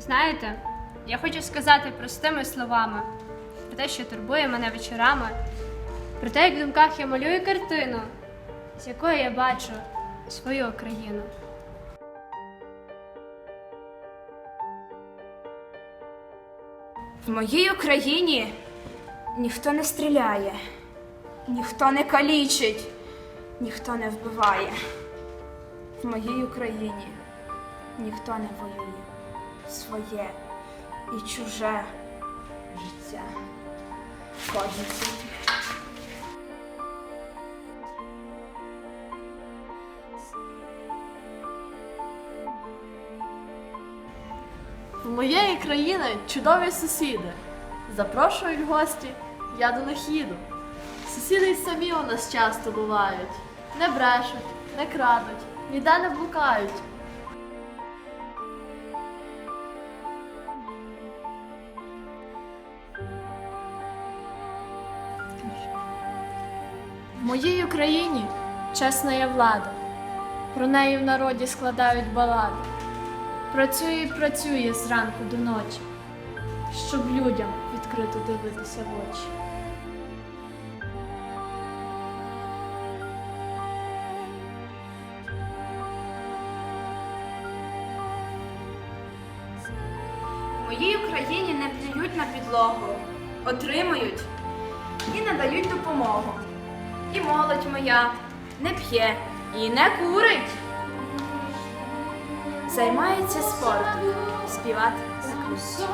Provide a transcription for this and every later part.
Знаєте, я хочу сказати простими словами про те, що турбує мене вечорами, про те, як в думках я малюю картину, з якої я бачу свою країну. В моїй Україні ніхто не стріляє, ніхто не калічить, ніхто не вбиває. В моїй Україні ніхто не воює своє і чуже життя. Кожен В моєї країни чудові сусіди. Запрошують гості, я до них їду. Сусіди й самі у нас часто бувають. Не брешуть, не крадуть, ніде не блукають. Моїй Україні чесна є влада. Про неї в народі складають балади. Працює і працює зранку до ночі, щоб людям відкрито дивитися в очі. Моїй Україні не плюють на підлогу, отримують і надають допомогу. І молодь моя не п'є і не курить. Займається спортом, співати закрутить.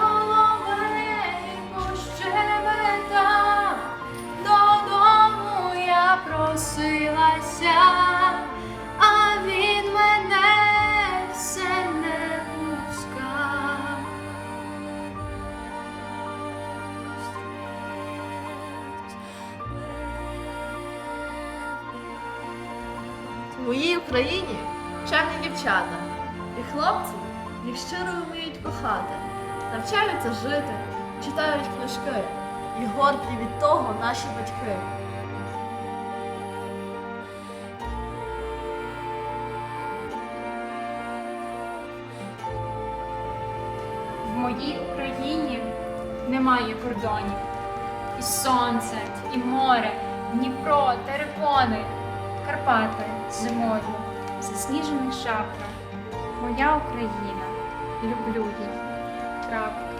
Додому я просилася, В моїй Україні чемні дівчата. І хлопці їх щиро вміють кохати, навчаються жити, читають книжки. І горді від того наші батьки. В моїй Україні немає кордонів. І сонце, і море, Дніпро, терикони, Карпати зимою, засніжений шапках, Моя Україна, люблю її. Крапка.